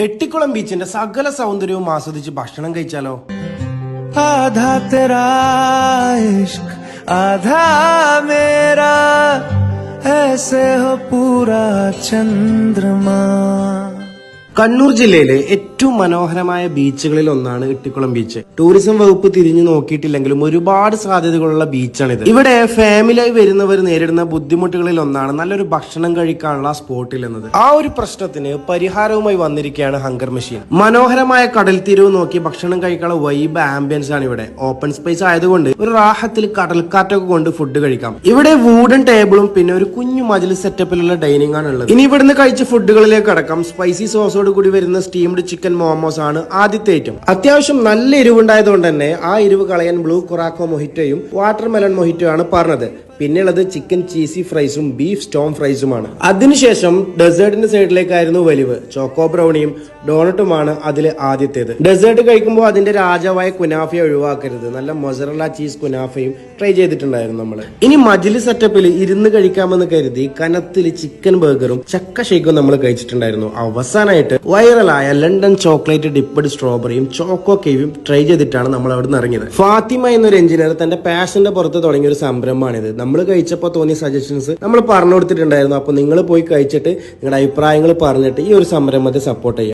എട്ടിക്കുളം ബീച്ചിന്റെ സകല സൗന്ദര്യവും ആസ്വദിച്ച് ഭക്ഷണം കഴിച്ചാലോ आधा तेरा इश्क आधा मेरा ऐसे हो पूरा चंद्रमा കണ്ണൂർ ജില്ലയിലെ ഏറ്റവും മനോഹരമായ ബീച്ചുകളിൽ ഒന്നാണ് ഇട്ടിക്കുളം ബീച്ച്. ടൂറിസം വകുപ്പ് തിരിഞ്ഞു നോക്കിയിട്ടില്ലെങ്കിലും ഒരുപാട് സാധ്യതകളുള്ള ബീച്ചാണിത്. ഇവിടെ ഫാമിലിയായി വരുന്നവർ നേരിടുന്ന ബുദ്ധിമുട്ടുകളിൽ ഒന്നാണ് നല്ലൊരു ഭക്ഷണം കഴിക്കാനുള്ള സ്പോട്ടിൽ എന്നത്. ആ ഒരു പ്രശ്നത്തിന് പരിഹാരവുമായി വന്നിരിക്കുകയാണ് ഹങ്കർ മെഷീൻ. മനോഹരമായ കടൽ തീരവ് നോക്കി ഭക്ഷണം കഴിക്കാനുള്ള വൈബ് ആംബിയൻസ് ആണ് ഇവിടെ. ഓപ്പൺ സ്പേസ് ആയതുകൊണ്ട് ഒരു റാഹത്തിൽ കടൽക്കാറ്റൊക്കെ കൊണ്ട് ഫുഡ് കഴിക്കാം. ഇവിടെ വൂഡൻ ടേബിളും പിന്നെ ഒരു കുഞ്ഞു മതിൽ സെറ്റപ്പിലുള്ള ഡൈനിങ് ആണ് ഉള്ളത്. ഇനി ഇവിടുന്ന് കഴിച്ച ഫുഡുകളിലേക്ക് അടക്കം സ്പൈസി സോസോട് കൂടി വരുന്ന സ്റ്റീംഡ് ചിക്കൻ മോമോസ് ആണ് ആദ്യത്തെ ഐറ്റം അത്യാവശ്യം നല്ല എരിവുണ്ടായതുകൊണ്ട് തന്നെ ആ എരിവ് കളയാൻ ബ്ലൂ കൊറാക്കോ മൊഹിറ്റോയും വാട്ടർ മെലൺ മൊഹിറ്റോ ആണ് പറഞ്ഞത്. പിന്നെയുള്ളത് ചിക്കൻ ചീസി ഫ്രൈസും ബീഫ് സ്റ്റോം ഫ്രൈസുമാണ് അതിനുശേഷം ഡെസേർട്ടിന്റെ സൈഡിലേക്കായിരുന്നു വലിവ്. ചോക്കോ ബ്രൗണിയും ഡോണട്ടുമാണ് അതിൽ ആദ്യത്തേത്. ഡെസേർട്ട് കഴിക്കുമ്പോൾ അതിന്റെ രാജാവായ കുനാഫിയ ഒഴിവാക്കരുത്. നല്ല മൊസറല ചീസ് കുനാഫയും ട്രൈ ചെയ്തിട്ടുണ്ടായിരുന്നു നമ്മൾ ഇനി മജിലി സെറ്റപ്പിൽ ഇരുന്ന് കഴിക്കാമെന്ന് കരുതി കനത്തിൽ ചിക്കൻ ബർഗറും ചക്ക ഷേക്കും നമ്മൾ കഴിച്ചിട്ടുണ്ടായിരുന്നു. അവസാനമായിട്ട് വൈറലായ ലണ്ടൻ ചോക്ലേറ്റ് ഡിപ്പഡ് സ്ട്രോബെറിയും ചോക്കോ കേവും ട്രൈ ചെയ്തിട്ടാണ് നമ്മൾ അവിടെ നിന്ന് ഇറങ്ങിയത്. ഫാത്തിമ എന്നൊരു എഞ്ചിനീയർ തന്റെ പാഷന്റെ പുറത്ത് തുടങ്ങിയ ഒരു സംരംഭമാണിത്. നമ്മൾ കഴിച്ചപ്പോൾ തോന്നിയ സജഷൻസ് നമ്മൾ പറഞ്ഞു കൊടുത്തിട്ടുണ്ടായിരുന്നു. അപ്പോൾ നിങ്ങൾ പോയി കഴിച്ചിട്ട് നിങ്ങളുടെ അഭിപ്രായങ്ങൾ പറഞ്ഞിട്ട് ഈ ഒരു സംരംഭത്തെ സപ്പോർട്ട് ചെയ്യുക